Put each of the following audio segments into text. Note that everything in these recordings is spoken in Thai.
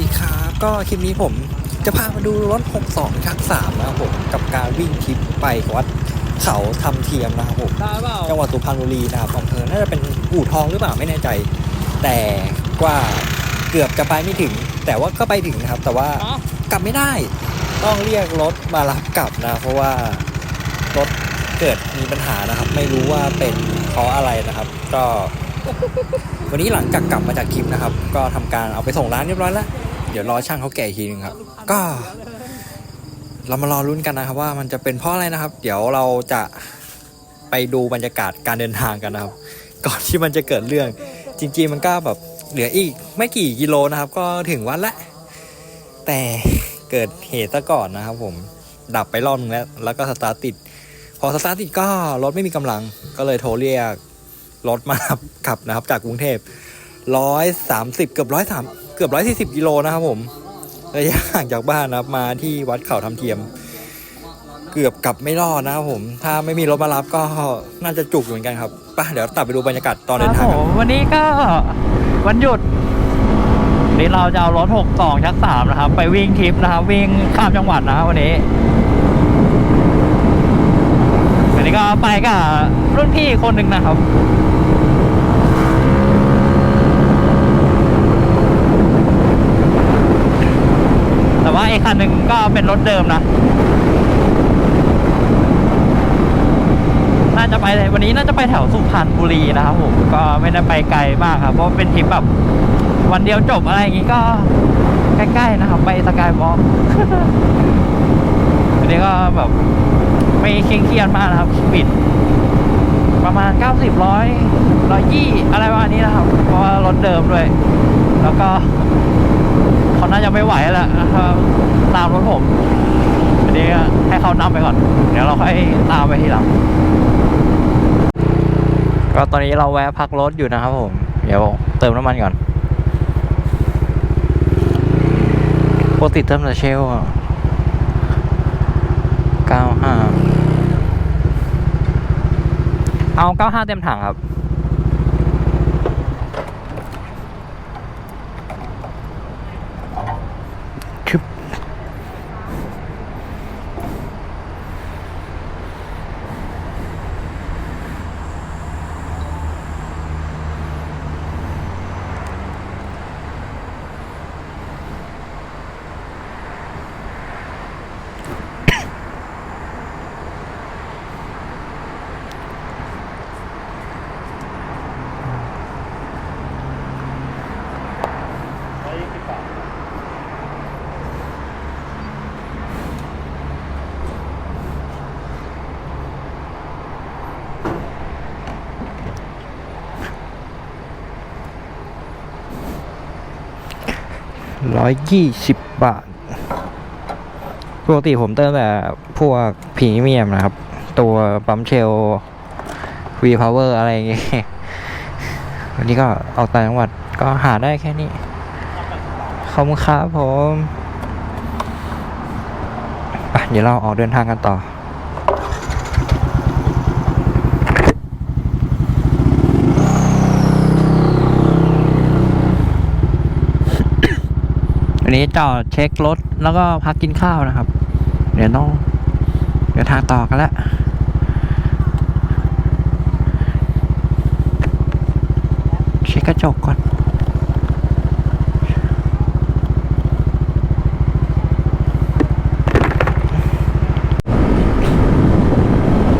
ดีครับ ก็คลิปนี้ผมจะพามาดูรถ 62 ชัก3นะครับผมกับการวิ่งทริปไปวัดเขาทำเทียมนะครับผมได้เปล่าจังหวัดสุพรรณบุรีนะครับอำเภอน่าจะเป็นอู่ทองหรือเปล่าไม่แน่ใจ แต่กว่าเกือบจะไปไม่ถึง แต่ว่าก็ไปถึงนะครับ แต่ว่าอ๋อกลับไม่ได้ ต้องเรียกรถมารับกลับนะ เพราะว่ารถเกิดมีปัญหานะครับ ไม่รู้ว่าเป็นเพราะอะไรนะครับ ก็วันนี้หลังจากกลับมาจากทริปนะครับ ก็ทำการเอาไปส่งร้านเรียบร้อยแล้ว เดี๋ยวรอช่างเขาแกะอีกทีนึงครับ ก็ เรามารอลุ้นกันนะครับ ว่ามันจะเป็นเพราะอะไรนะครับ เดี๋ยวเราจะไปดูบรรยากาศการเดินทางกันนะครับ ก่อนที่มันจะเกิดเรื่อง จริงๆมันก็แบบเหลืออีกไม่กี่กิโลนะครับ ก็ถึงวัดละ แต่เกิดเหตุซะก่อนนะครับ ผมดับไปรอบนึงแล้ว แล้วก็สตาร์ทติด พอสตาร์ทติดก็รถไม่มีกำลัง ก็เลยโทรเรียกรถมาขับขับนะครับ จากกรุงเทพร้อยสามสิบเกือบร้อยสาม เกือบร้อยสี่สิบกิโลนะครับผมระยะห่างจากบ้านนะครับมาที่วัดเขาทำเทียม เกือบกลับไม่รอดนะครับผม ถ้าไม่มีรถมารับก็น่าจะจุกอยู่เหมือนกันครับไป่ะเดี๋ยวตัดไปดูบรรยากาศตอนเดินทางครับวันนี้ก็วันหยุดนี่เราจะเอารถหกสองชักสามนะครับ ไปวิ่งทริปนะครับ วิ่งข้ามจังหวัดนะครับวันนี้วันนี้ก็ไปกับรุ่นพี่คนหนึ่งนะครับ แต่ว่า อีกคันหนึ่งก็เป็นรถเดิมนะ น่าจะไปวันนี้น่าจะไปแถวสุพรรณบุรีนะครับผมก็ไม่ได้ไปไกลมากครับ เพราะเป็นทริปแบบวันเดียวจบอะไรอย่างงี้ก็ใกล้ๆนะครับ ไปสกายวอล์กอันนี้ก็แบบไม่เคร่งเครียดมากนะครับปิดประมาณ 90ร้อยร้อยยี่อะไรประมาณนี้นะครับ เพราะว่ารถเดิมด้วย แล้วก็ น่าจะไม่ไหวแล้วครับตามรถผมอันนี้ให้เขานำไปก่อน เดี๋ยวเราค่อยตามไปทีหลังก็ตอนนี้เราแวะพักรถอยู่นะครับผม เดี๋ยวเติมน้ำมันก่อนปกติเติมแต่เชลเก้าห้าเอาเก้าห้าเต็มถังครับ 120 บาท ปกติผมเติมแบบพวกพรีเมียมนะครับ ตัวปั๊มเชลวีพาวเวอร์อะไรอย่างเงี้ยวันนี้ก็ออกต่างจังหวัดก็หาได้แค่นี้ ขอบคุณครับผม เดี๋ยวเราออกเดินทางกันต่อ วันนี้จอดเช็ครถแล้วก็พักกินข้าวนะครับ เดี๋ยวต้องเดินทางต่อกันแล้วเช็คกระจกก่อน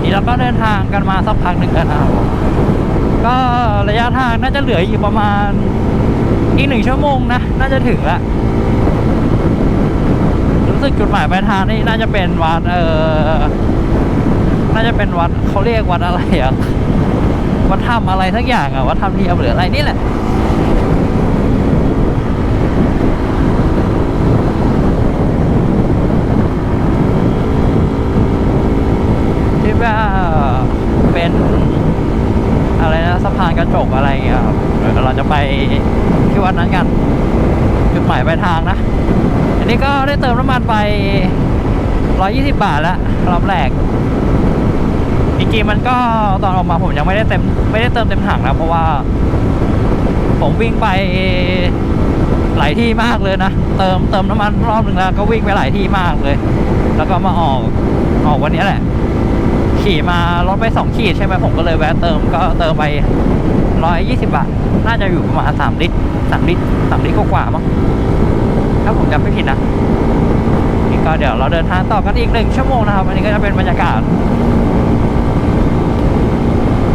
นี่เราก็เดินทางกันมาสักพักหนึ่งกันนะครับก็ระยะทางน่าจะเหลืออีกประมาณอีกหนึ่งชั่วโมงนะ น่าจะถึงละ สึกจุดหมายปลายทางนี่น่าจะเป็นวัด เออ น่าจะเป็นวัดเขาเรียกวัดอะไรอะวัดถ้ำอะไรสักอย่างอะวัดถ้ำเทียมหรืออะไรนี่แหละที่ว่าเป็นอะไรนะสะพานกระจกอะไรอย่างเงี้ยครับเดี๋ยวเราจะไปที่วัดนั้นกันจุดหมายปลายทางนะ นี้ก็ได้เติมน้ำมันไป 120 บาทแล้วรอบแรกจริงๆมันก็ตอนออกมาผมยังไม่ได้เต็มไม่ได้เติมเต็มถังนะเพราะว่า ผมวิ่งไปหลายที่มากเลยนะ เติมเติมน้ำมันรอบหนึ่งแล้วก็วิ่งไปหลายที่มากเลย แล้วก็มาออกออกวันนี้แหละ ขี่มารถไปสองขีดใช่ไหมผมก็เลยแวะเติมก็เติมไปร้อยยี่สิบาท น่าจะอยู่ประมาณสามลิตรสามลิตรสามลิตรกว่ามั้ง ถ้าผมจำไม่ผิดนะนี่ก็เดี๋ยวเราเดินทางต่อกันอีกหนึ่งชั่วโมงนะครับ อันนี้ก็จะเป็นบรรยากาศ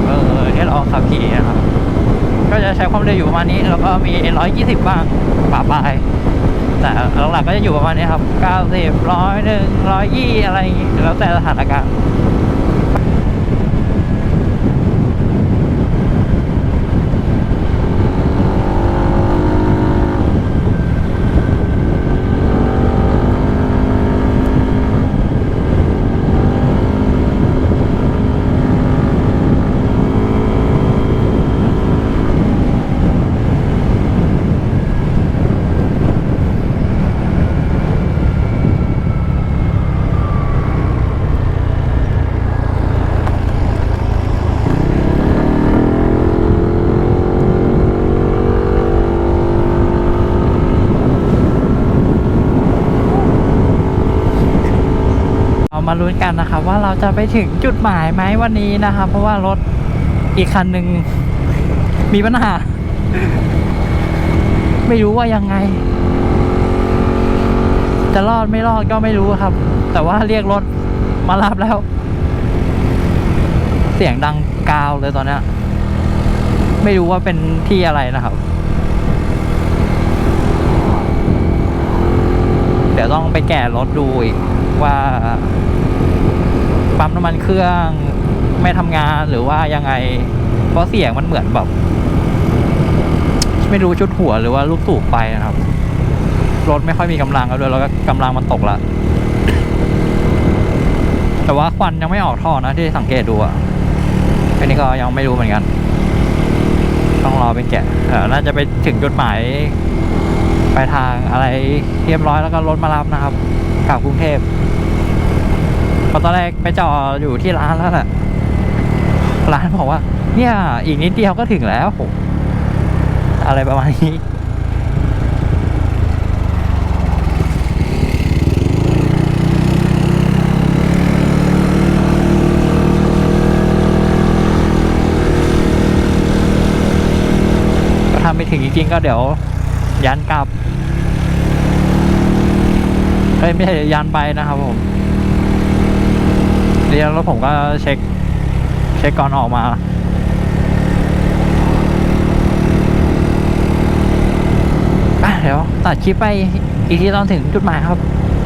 เออที่เราขับขี่นะครับ ก็จะใช้ความเร็วอยู่ประมาณนี้ แล้วก็มีร้อยยี่สิบบ้างป่าปลายแต่หลักๆก็จะอยู่ประมาณนี้ครับเก้าสิบร้อะไรอย่างงี้แล้วแต่สถานการณ์ มาลุ้นกันนะครับว่าเราจะไปถึงจุดหมายไหมวันนี้นะครับเพราะว่ารถอีกคันหนึ่งมีปัญหา ไม่รู้ว่ายังไง จะรอดไม่รอดก็ไม่รู้ครับ แต่ว่าเรียกรถมารับแล้ว เสียงดังกาวเลยตอนนี้ไม่รู้ว่าเป็นที่อะไรนะครับ เดี๋ยวต้องไปแก่รถดูอีก ว่าปั๊มน้ำมันเครื่องไม่ทำงานหรือว่ายังไง เพราะเสียงมันเหมือนแบบ ไม่รู้ชุดหัวหรือว่าลูกสูบไปนะครับ รถไม่ค่อยมีกำลังแล้วด้วยแล้วก็กำลังมันตกละแต่ว่าควันยังไม่ออกท่อนะที่สังเกตดูอะอันนี้ก็ยังไม่รู้เหมือนกัน ต้องรอเป็นแกะน่าจะไปถึงจุดหมายไปทางอะไรเรียบร้อยแล้วก็รถมารับนะครับกลับกรุงเทพ พอตอนแรกไปจอดอยู่ที่ร้านแล้วแหละร้านบอกว่า เนี่ย อีกนิดเดียวก็ถึงแล้วอะไรประมาณนี้ก็ทำไม่ถึงจริงๆก็เดี๋ยว ยันกลับเฮ้ยไม่ใช่ยันไปนะครับผม เรียแล้วผมก็เช็ค เช็คก่อนออกมาอะเดี๋ยวตัดคลิปไปอีกทีตอนถึงจุดหมายครับ